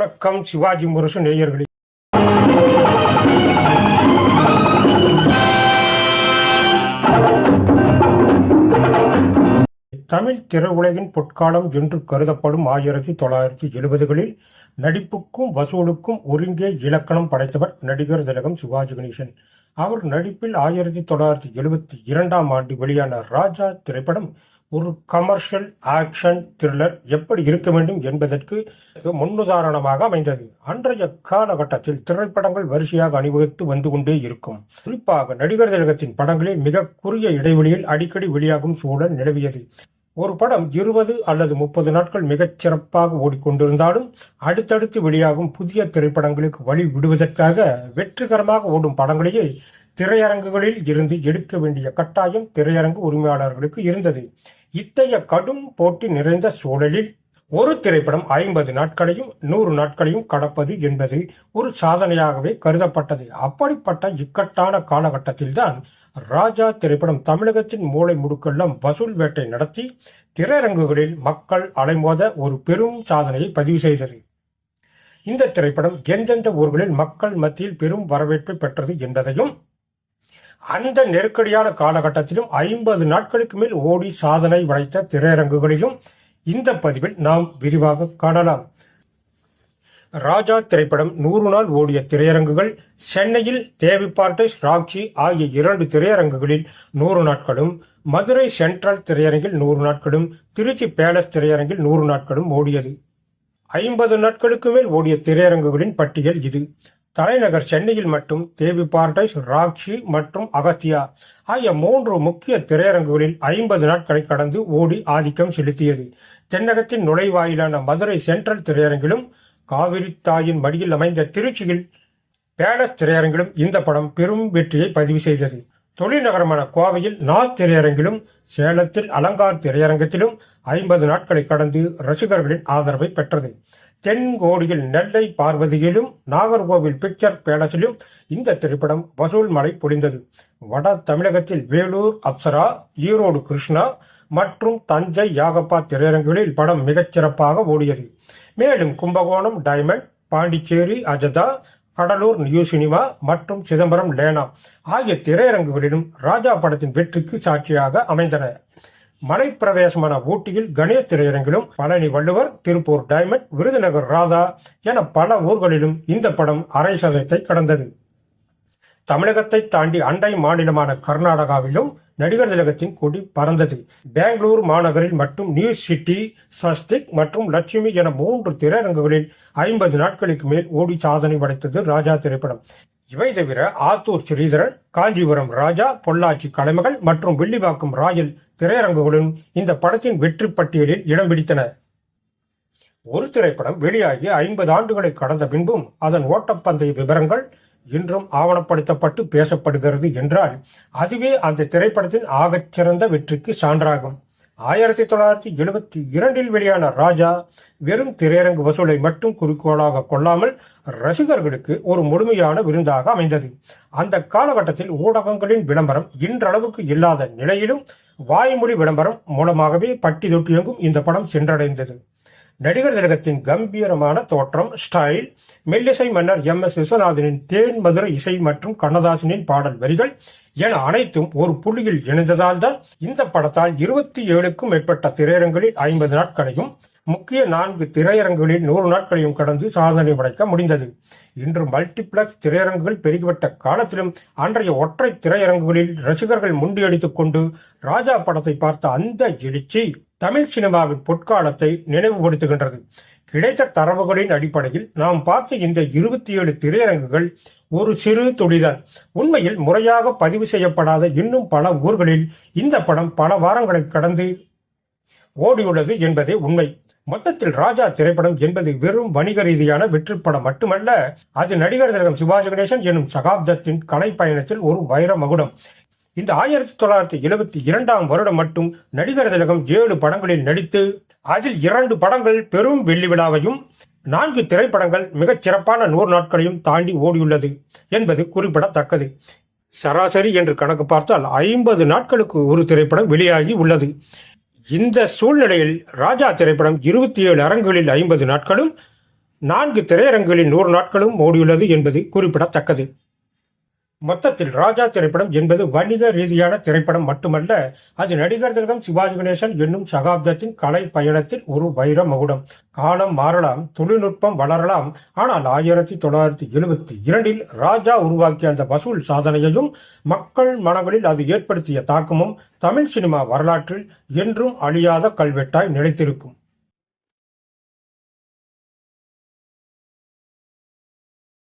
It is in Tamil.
வணக்கம் சிவாஜி முரசு நேயர்களே. தமிழ் திரையுலகின் பொற்காலம் என்று கருதப்படும் ஆயிரத்தி தொள்ளாயிரத்தி எழுபதுகளில் நடிப்புக்கும் வசூலுக்கும் ஒருங்கே இலக்கணம் படைத்தவர் நடிகர் திலகம் சிவாஜி கணேசன். அவர் நடிப்பில் ஆயிரத்தி தொள்ளாயிரத்தி எழுபத்தி இரண்டாம் ஆண்டு வெளியான ராஜா திரைப்படம் ஒரு கமர்ஷியல் ஆக்ஷன் த்ரில்லர் எப்படி இருக்க வேண்டும் என்பதற்கு முன்னுதாரணமாக அமைந்தது. அன்றைய காலகட்டத்தில் திரைப்படங்கள் வரிசையாக அணிவகுத்து வந்து கொண்டே இருக்கும். குறிப்பாக நடிகர் திலகத்தின் படங்களில் மிக குறுகிய இடைவெளியில் அடிக்கடி வெளியாகும் சூழல் நிலவியது. ஒரு படம் இருபது அல்லது முப்பது நாட்கள் மிகச் சிறப்பாக ஓடிக்கொண்டிருந்தாலும் அடுத்தடுத்து வெளியாகும் புதிய திரைப்படங்களுக்கு வழி விடுவதற்காக வெற்றிகரமாக ஓடும் படங்களையே திரையரங்குகளில் இருந்து எடுக்க வேண்டிய கட்டாயம் திரையரங்கு உரிமையாளர்களுக்கு இருந்தது. இத்தகைய கடும் போட்டி நிறைந்த சூழலில் ஒரு திரைப்படம் ஐம்பது நாட்களையும் நூறு நாட்களையும் கடப்பது என்பது ஒரு சாதனையாகவே கருதப்பட்டது. அப்படிப்பட்ட இக்கட்டான காலகட்டத்தில்தான் ராஜா திரைப்படம் தமிழகத்தின் மூளை முடுக்கெல்லாம் வசூல் வேட்டை நடத்தி திரையரங்குகளில் மக்கள் அலைமோத ஒரு பெரும் சாதனையை பதிவு செய்தது. இந்த திரைப்படம் எந்தெந்த ஊர்களில் மக்கள் மத்தியில் பெரும் வரவேற்பை பெற்றது என்பதையும் அந்த நெருக்கடியான காலகட்டத்திலும் ஐம்பது நாட்களுக்கு மேல் ஓடி சாதனை வளைத்த திரையரங்குகளிலும் இந்த பதிவில் நாம் விரிவாக காணலாம். ராஜா திரைப்படம் நூறு நாள் ஓடிய திரையரங்குகள் சென்னையில் தேவி பார்ட்டிஸ் ராக்ஷி ஆகிய இரண்டு திரையரங்குகளில் நூறு நாட்களும் மதுரை சென்ட்ரல் திரையரங்கில் நூறு நாட்களும் திருச்சி பேலஸ் திரையரங்கில் நூறு நாட்களும் ஓடியது. ஐம்பது நாட்களுக்கு மேல் ஓடிய திரையரங்குகளின் பட்டியல் இது. தலைநகர் சென்னையில் மட்டும் தேவி பார்டைஸ் ராக்ஷி மற்றும் அகத்தியா ஆகிய மூன்று முக்கிய திரையரங்குகளில் ஐம்பது நாட்களை கடந்து ஓடி ஆதிக்கம் செலுத்தியது. தென்னகத்தின் நுழைவாயிலான மதுரை சென்ட்ரல் திரையரங்கிலும் காவிரி தாயின் மடியில் அமைந்த திருச்சியில் பேலஸ் திரையரங்கிலும் இந்த படம் பெரும் வெற்றியை பதிவு செய்தது. தொழில் நகரமான கோவையில் நாஸ் திரையரங்கிலும் சேலத்தில் அலங்கார் திரையரங்கத்திலும் ஐம்பது நாட்களை கடந்து ரசிகர்களின் ஆதரவை பெற்றது. தென்கோடியில் நெல்லை பார்வதியிலும் நாகர்கோவில் பிக்சர் பேலஸிலும் இந்த திரைப்படம் வசூல் மழை பொழிந்தது. வட தமிழகத்தில் வேலூர் அப்சரா ஈரோடு கிருஷ்ணா மற்றும் தஞ்சை யாகப்பா திரையரங்குகளில் படம் மிகச்சிறப்பாக ஓடியது. மேலும் Kumbakonam diamond Pondicherry Ajantha Cuddalore new cinema மற்றும் சிதம்பரம் லேனா ஆகிய திரையரங்குகளிலும் ராஜா படத்தின் வெற்றிக்கு சாட்சியாக அமைந்தன. மலைப்பிரதேசமான ஊட்டியில் கணேஷ் திரையரங்கிலும் பழனி வள்ளுவர் திருப்பூர் டைமண்ட் விருதுநகர் ராதா என பல ஊர்களிலும் இந்த படம் அரை சதத்தை கடந்தது. தமிழகத்தை தாண்டி அண்டை மாநிலமான கர்நாடகாவிலும் நடிகர் திலகத்தின் கொடி பறந்தது. பெங்களூர் மாநகரில் மட்டும் நியூ சிட்டி ஸ்வஸ்திக் மற்றும் லட்சுமி என மூன்று திரையரங்குகளில் ஐம்பது நாட்களுக்கு மேல் ஓடி சாதனை படைத்தது ராஜா திரைப்படம். இவை தவிர ஆத்தூர் ஸ்ரீதரன் காஞ்சிபுரம் ராஜா பொள்ளாச்சி கலைமகள் மற்றும் வில்லிவாக்கம் ராயல் திரையரங்குகளும் இந்த படத்தின் வெற்றி பட்டியலில் இடம் பிடித்தன. ஒரு திரைப்படம் வெளியாகி ஐம்பது ஆண்டுகளை கடந்த பின்பும் அதன் ஓட்டப்பந்தய விவரங்கள் இன்றும் ஆவணப்படுத்தப்பட்டு பேசப்படுகிறது என்றால் அதுவே அந்த திரைப்படத்தின் ஆகச் சிறந்த வெற்றிக்கு சான்றாகும். ஆயிரத்தி தொள்ளாயிரத்தி எழுபத்தி இரண்டில் வெளியான ராஜா வெறும் திரையரங்கு வசூலை மட்டும் குறிக்கோளாக கொள்ளாமல் ரசிகர்களுக்கு ஒரு முழுமையான விருந்தாக அமைந்தது. அந்த காலகட்டத்தில் ஊடகங்களின் விளம்பரம் இன்றளவுக்கு இல்லாத நிலையிலும் வாய்மொழி விளம்பரம் மூலமாகவே பட்டி தொட்டியெங்கும் இந்த படம் சென்றடைந்தது. நடிகர் திலகத்தின் கம்பீரமான தோற்றம் ஸ்டைல் மெல்லிசை மன்னர் எம். எஸ். விஸ்வநாதனின் தேன் மதுரை இசை மற்றும் கண்ணதாசனின் பாடல் வரிகள் என அனைத்தும் ஒரு புள்ளியில் இணைந்ததால் தான் இந்த படத்தால் இருபத்தி ஏழுக்கும் மேற்பட்ட திரையரங்களில் ஐம்பது நாட்களையும் முக்கிய நான்கு திரையரங்குகளில் நூறு நாட்களையும் கடந்து சாதனை படைக்க முடிந்தது. இன்று மல்டிப்ளக்ஸ் திரையரங்குகள் பெருகிவிட்ட காலத்திலும் அன்றைய ஒற்றை திரையரங்குகளில் ரசிகர்கள் முண்டியடித்துக் கொண்டு ராஜா படத்தை பார்த்த அந்த எழுச்சி தமிழ் சினிமாவின் பொற்காலத்தை நினைவுபடுத்துகின்றது. கிடைத்த தரவுகளின் அடிப்படையில் நாம் பார்த்த இந்த இருபத்தி ஏழு திரையரங்குகள் ஒரு சிறு துளிதான். உண்மையில் முறையாக பதிவு செய்யப்படாத இன்னும் பல ஊர்களில் இந்த படம் பல வாரங்களை கடந்து ஓடியுள்ளது என்பதே உண்மை. மொத்தத்தில் ராஜா திரைப்படம் என்பது வெறும் வணிக ரீதியான வெற்றி படம் மட்டுமல்ல அது நடிகர் திலகம் சிவாஜி கணேசன் எனும் சகாப்தத்தின் கலை பயணத்தில் ஒரு வைர மகுடம். இந்த ஆயிரத்தி தொள்ளாயிரத்தி எழுபத்தி இரண்டாம் வருடம் மட்டும் நடிகர் திலகம் ஏழு படங்களில் நடித்து அதில் இரண்டு படங்கள் பெரும் வெள்ளி விழாவையும் நான்கு திரைப்படங்கள் மிகச் சிறப்பான நூறு நாட்களையும் தாண்டி ஓடியுள்ளது என்பது குறிப்பிடத்தக்கது. சராசரி என்று கணக்கு பார்த்தால் ஐம்பது நாட்களுக்கு ஒரு திரைப்படம் வெளியாகி உள்ளது. இந்த சூழ்நிலையில் ராஜா திரைப்படம் இருபத்தி ஏழு அரங்குகளில் ஐம்பது நாட்களும் நான்கு திரையரங்குகளில் நூறு நாட்களும் ஓடியுள்ளது என்பது குறிப்பிடத்தக்கது. மொத்தத்தில் ராஜா திரைப்படம் என்பது வணிக ரீதியான திரைப்படம் மட்டுமல்ல அது நடிகர் திலகம் சிவாஜி கணேசன் என்னும் சகாப்தத்தின் கலை பயணத்தில் ஒரு வைர மகுடம். காலம் மாறலாம் தொழில்நுட்பம் வளரலாம் ஆனால் ஆயிரத்தி தொள்ளாயிரத்தி எழுபத்தி இரண்டில் ராஜா உருவாக்கிய அந்த வசூல் சாதனையையும் மக்கள் மனங்களில் அது ஏற்படுத்திய தாக்கமும் தமிழ் சினிமா வரலாற்றில் என்றும் அழியாத கல்வெட்டாய் நிலைத்திருக்கும்.